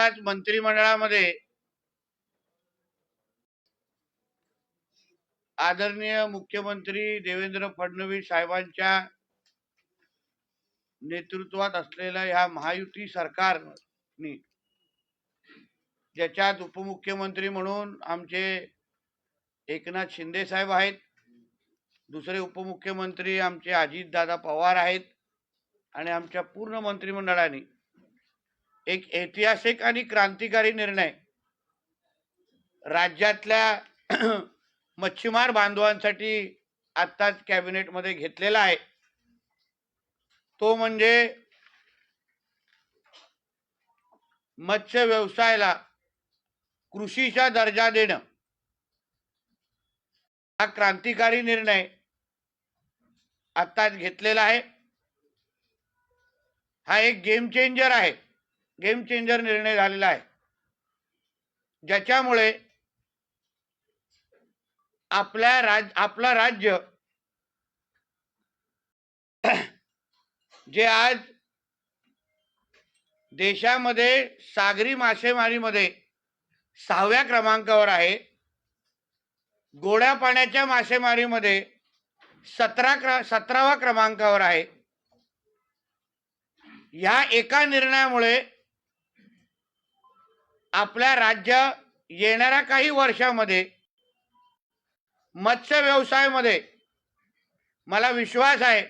आज मंत्रिमंडळामध्ये आदरणीय मुख्यमंत्री देवेंद्र फडणवीस साहेबांच्या नेतृत्वात असलेल्या ह्या महायुती सरकारनी ज्याच्यात उपमुख्यमंत्री म्हणून आमचे एकनाथ शिंदे साहेब आहेत दुसरे उपमुख्यमंत्री आमचे अजितदादा पवार आहेत आणि आमच्या पूर्ण मंत्रिमंडळाने एक ऐतिहासिक आणि क्रांतिकारी निर्णय. राज्यातल्या मच्छीमार बांधवांसाठी आत्ताच कॅबिनेटमध्ये घेतलेला आहे. तो म्हणजे मत्स्य व्यवसायाला कृषीचा दर्जा देणं. हा क्रांतिकारी निर्णय आत्ताच घेतलेला आहे. हा एक गेम चेंजर आहे. गेम चेंजर निर्णय झालेला आहे. ज्याच्यामुळे आपल्या राज आपलं राज्य जे आज देशामध्ये सागरी मासेमारीमध्ये सहाव्या क्रमांकावर आहे गोड्या पाण्याच्या मासेमारीमध्ये सतरा क्र सतरावा क्रमांकावर आहे. ह्या एका निर्णयामुळे आपल्या राज्य येणाऱ्या काही वर्षामध्ये मत्स्य व्यवसायामध्ये मला विश्वास आहे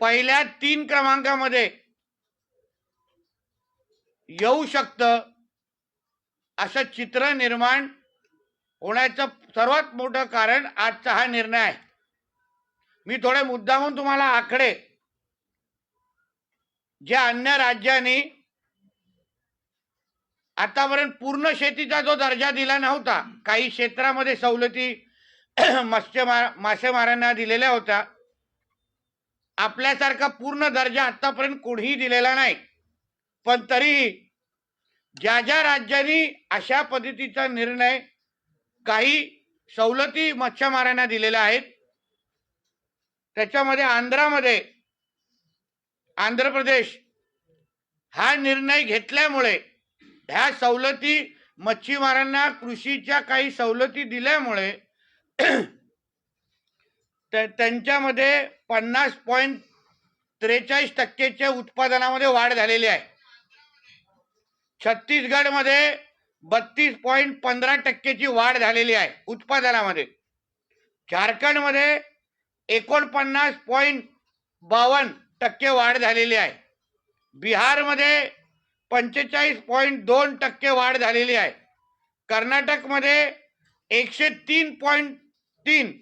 पहिल्या तीन क्रमांकामध्ये येऊ शकतं असं चित्र निर्माण होण्याचं सर्वात मोठं कारण आजचा हा निर्णय आहे. मी थोडे मुद्दामून तुम्हाला आकडे ज्या अन्य राज्यांनी आतापर्यंत पूर्ण शेतीचा जो दर्जा दिला नव्हता काही क्षेत्रामध्ये सवलती मत्स्यमार मासेमारांना दिलेल्या होत्या. आपल्यासारखा पूर्ण दर्जा आतापर्यंत कोणीही दिलेला नाही. पण तरीही ज्या ज्या राज्यांनी अशा पद्धतीचा निर्णय काही सवलती मच्छीमारांना दिलेल्या आहेत त्याच्यामध्ये आंध्रामध्ये आंध्र प्रदेश हा निर्णय घेतल्यामुळे ह्या सवलती मच्छीमारांना कृषीच्या काही सवलती दिल्यामुळे त्यांच्यामध्ये पन्नास पॉईंट त्रेचाळीस टक्केच्या उत्पादनामध्ये वाढ झालेली आहे. छत्तीसगडमध्ये बत्तीस पॉईंट पंधरा टक्केची वाढ झालेली आहे उत्पादनामध्ये. झारखंडमध्ये एकोणपन्नास पॉईंट बावन्न टक्के वाढ झालेली आहे. बिहारमध्ये पंचेचाळीस पॉईंट दोन टक्के वाढ झालेली आहे. कर्नाटकमध्ये एकशे तीन पॉईंट तीन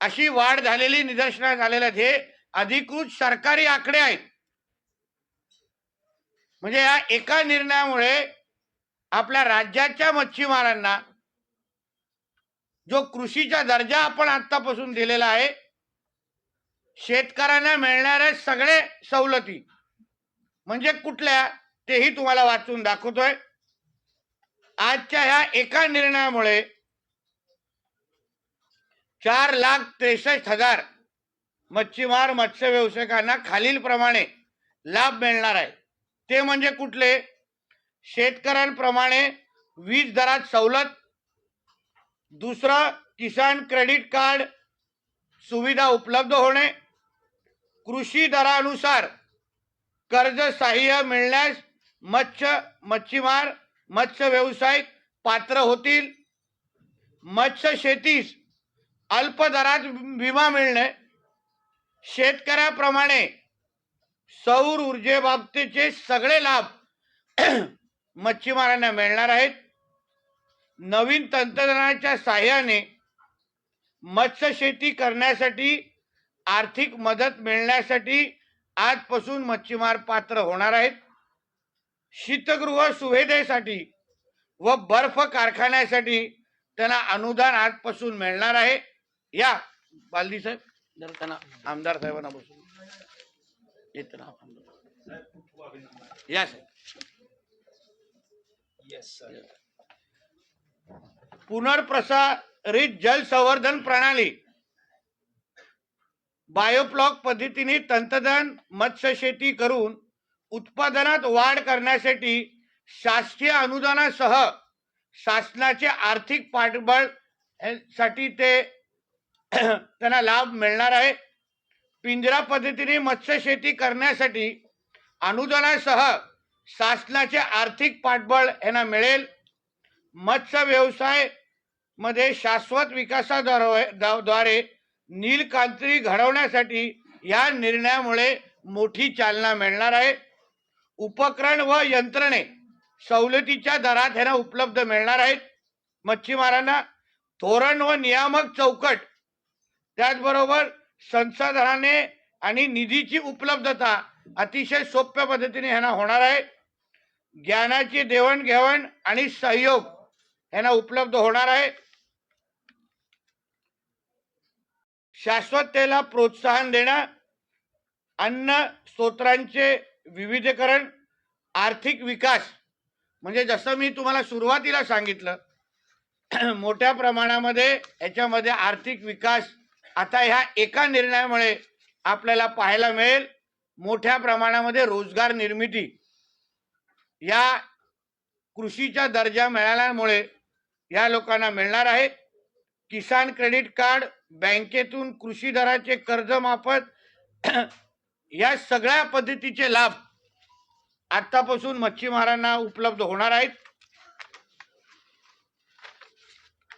अशी वाढ झालेली निदर्शनास झालेल्या हे अधिकृत सरकारी आकडे आहेत. म्हणजे या एका निर्णयामुळे आपल्या राज्याच्या मच्छीमारांना जो कृषीचा दर्जा आपण आतापासून दिलेला आहे शेतकऱ्यांना मिळणाऱ्या सगळे सवलती म्हणजे कुठल्या तेही तुम्हाला वाचून दाखवतोय. आजच्या ह्या एका निर्णयामुळे चार लाख त्रेसष्ट हजार मच्छीमार मत्स्य व्यावसायिकांना खालीलप्रमाणे लाभ मिळणार आहे. ते म्हणजे कुठले? शेतकऱ्यांप्रमाणे वीज दरात सवलत. दुसरं किसान क्रेडिट कार्ड सुविधा उपलब्ध होणे. कृषी दरानुसार कर्ज सहाय्य मिळण्यास मत्स्य मच्छीमार मत्स्य व्यावसायिक पात्र होतील. मत्स्य शेतीस अल्प दरात विमा मिळणे. शेतकऱ्याप्रमाणे सौर ऊर्जेबाबतीचे सगळे लाभ मच्छीमारांना मिळणार आहेत. नवीन तंत्रज्ञानाच्या साह्याने मत्स्य शेती करण्यासाठी आर्थिक मदत मिळण्यासाठी आजपासून मच्छीमार पात्र होणार आहेत. शीतगृह सुविधेसाठी व बर्फ कारखान्यासाठी त्यांना अनुदान आजपासून मिळणार आहे. या बालदी साहेब. जरा त्यांना आमदार साहेबांना बसून. येत. या साहेब. पुनर्प्रसारित जल संवर्धन प्रणाली. बायोफ्लॉक पद्धतीने तंत्रज्ञान मत्स्य शेती करून उत्पादनात वाढ करण्यासाठी शासकीय अनुदानासह शासनाचे आर्थिक पाठबळसाठी ते त्यांना लाभ मिळणार आहे. पिंजरा पद्धतीने मत्स्य शेती करण्यासाठी अनुदानासह शासनाचे आर्थिक पाठबळ यांना मिळेल. मत्स्य व्यवसायमध्ये शाश्वत विकासाद्वारे नीलकांत्री घडवण्यासाठी या निर्णयामुळे मोठी चालना मिळणार आहे. उपकरण व यंत्रणे सवलतीच्या दरात ह्यांना उपलब्ध मिळणार आहेत. मच्छीमारांना धोरण व नियामक चौकट त्याचबरोबर संसाधनाने आणि निधीची उपलब्धता अतिशय सोप्या पद्धतीने ह्यांना होणार आहे. ज्ञानाची देवाणघेवाण आणि सहयोग ह्यांना उपलब्ध होणार आहे. शाश्वततेला प्रोत्साहन देणं अन्न स्त्रोत्रांचे विविधीकरण आर्थिक विकास. म्हणजे जसं मी तुम्हाला सुरुवातीला सांगितलं मोठ्या प्रमाणामध्ये याच्यामध्ये आर्थिक विकास आता ह्या एका निर्णयामुळे आपल्याला पाहायला मिळेल. मोठ्या प्रमाणामध्ये रोजगार निर्मिती. या कृषीचा दर्जा मिळाल्यामुळे या लोकांना मिळणार आहे. किसान क्रेडिट कार्ड बँकेतून कृषी दराचे कर्ज माफत या सगळ्या पद्धतीचे लाभ आतापासून मच्छीमारांना उपलब्ध होणार आहेत.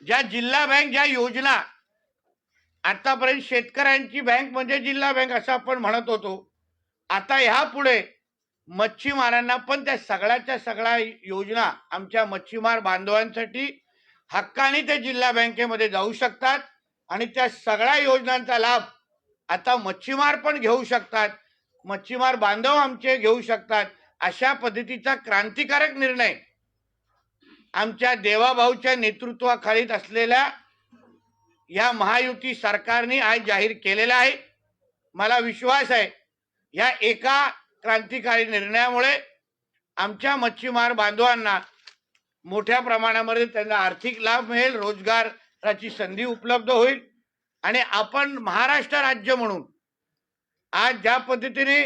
ज्या जिल्हा बँक ज्या योजना आतापर्यंत शेतकऱ्यांची बँक म्हणजे जिल्हा बँक असं आपण म्हणत होतो. आता ह्या पुढे मच्छीमारांना पण त्या सगळ्याच्या सगळ्या योजना आमच्या मच्छीमार बांधवांसाठी हक्काने ते जिल्हा बँकेमध्ये जाऊ शकतात आणि त्या सगळ्या योजनांचा लाभ आता मच्छीमार पण घेऊ शकतात. मच्छीमार बांधव आमचे घेऊ शकतात अशा पद्धतीचा क्रांतिकारक निर्णय आमच्या देवाभाऊच्या नेतृत्वाखालीत असलेल्या या महायुती सरकारने आज जाहीर केलेला आहे. मला विश्वास आहे या एका क्रांतिकारी निर्णयामुळे आमच्या मच्छीमार बांधवांना मोठ्या प्रमाणामध्ये त्यांना आर्थिक लाभ मिळेल रोजगाराची संधी उपलब्ध होईल आणि आपण महाराष्ट्र राज्य म्हणून आज ज्या पद्धतीने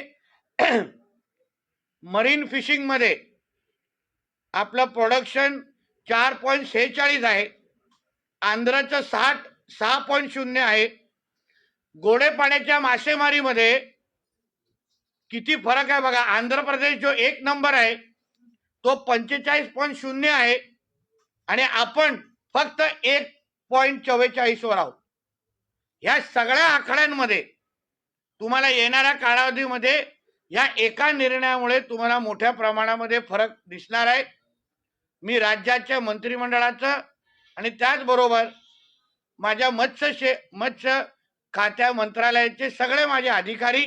मरीन फिशिंगमध्ये आपलं प्रोडक्शन चार पॉईंट सेहेचाळीस आहे आंध्राचं साठ सहा पॉईंट शून्य आहे गोडे पाण्याच्या मासेमारीमध्ये किती फरक आहे बघा. आंध्र प्रदेश जो एक नंबर आहे तो पंचेचाळीस पॉईंट शून्य आहे आणि आपण फक्त एक पॉईंट चव्वेचाळीसवर आहोत. ह्या सगळ्या आकड्यांमध्ये तुम्हाला येणाऱ्या कालावधीमध्ये या एका निर्णयामुळे तुम्हाला मोठ्या प्रमाणामध्ये फरक दिसणार आहे. मी राज्याच्या मंत्रिमंडळाचं आणि त्याचबरोबर माझ्या मत्स्य शे मत्स्य खात्या मंत्रालयाचे सगळे माझे अधिकारी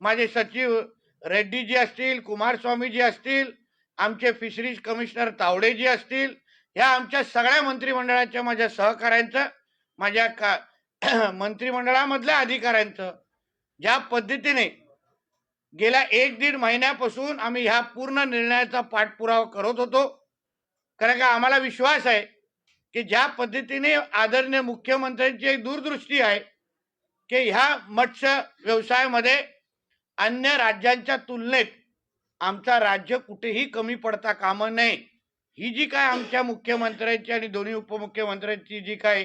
माझे सचिव रेड्डीजी असतील कुमारस्वामीजी असतील आमचे फिशरीज कमिशनर तावडेजी असतील ह्या आमच्या सगळ्या मंत्रिमंडळाच्या माझ्या सहकाऱ्यांचं माझ्या का मंत्रिमंडळामधल्या अधिकाऱ्यांचं ज्या पद्धतीने गेल्या एक दीड महिन्यापासून आम्ही ह्या पूर्ण निर्णयाचा पाठपुरावा करत होतो कारण का आम्हाला विश्वास आहे की ज्या पद्धतीने आदरणीय मुख्यमंत्र्यांची एक दूरदृष्टी आहे की ह्या मत्स्य व्यवसायामध्ये अन्य राज्यांच्या तुलनेत आमचा राज्य कुठेही कमी पडता कामा नये. ही जी काय आमच्या मुख्यमंत्र्यांची आणि दोन्ही उपमुख्यमंत्र्यांची जी काय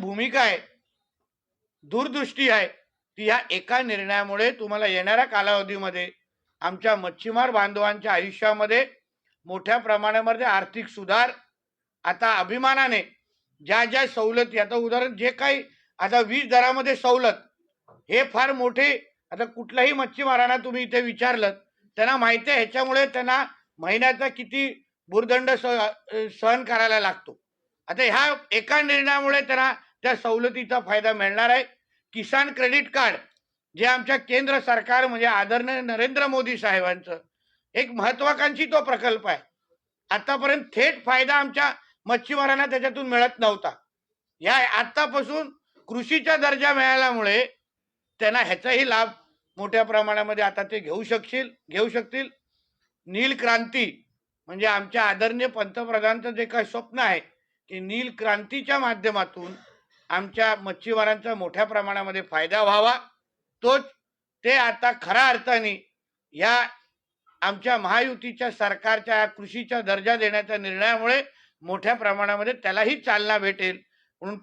भूमिका आहे दूरदृष्टी आहे की ह्या एका निर्णयामुळे तुम्हाला येणाऱ्या कालावधीमध्ये आमच्या मच्छीमार बांधवांच्या आयुष्यामध्ये मोठ्या प्रमाणामध्ये आर्थिक सुधार आता अभिमानाने ज्या ज्या सवलती आता उदाहरण जे काही आता वीज दरामध्ये सवलत हे फार मोठे आता कुठल्याही मच्छीमारांना तुम्ही इथे विचारलं त्यांना माहिती आहे ह्याच्यामुळे त्यांना महिन्याचा किती भूर्दंड स- सहन करायला लागतो. आता ह्या एका निर्णयामुळे त्यांना त्या सवलतीचा फायदा मिळणार आहे. किसान क्रेडिट कार्ड जे आमच्या केंद्र सरकार म्हणजे आदरणीय नरेंद्र मोदी साहेबांचं एक महत्वाकांक्षी तो प्रकल्प आहे. आतापर्यंत थेट फायदा आमच्या मच्छीमारांना त्याच्यातून मिळत नव्हता. या आतापासून कृषीचा दर्जा मिळाल्यामुळे त्यांना ह्याचाही लाभ मोठ्या प्रमाणामध्ये आता ते घेऊ शकशील घेऊ शकतील. नील क्रांती म्हणजे आमच्या आदरणीय पंतप्रधानांचं जे काही स्वप्न आहे की नील क्रांतीच्या माध्यमातून आमच्या मच्छीमारांचा मोठ्या प्रमाणामध्ये फायदा व्हावा. तोच ते आता खऱ्या अर्थाने या आमच्या महायुतीच्या सरकारच्या कृषीचा दर्जा देण्याच्या निर्णयामुळे मोठ्या प्रमाणामध्ये त्यालाही चालना भेटेल. म्हणून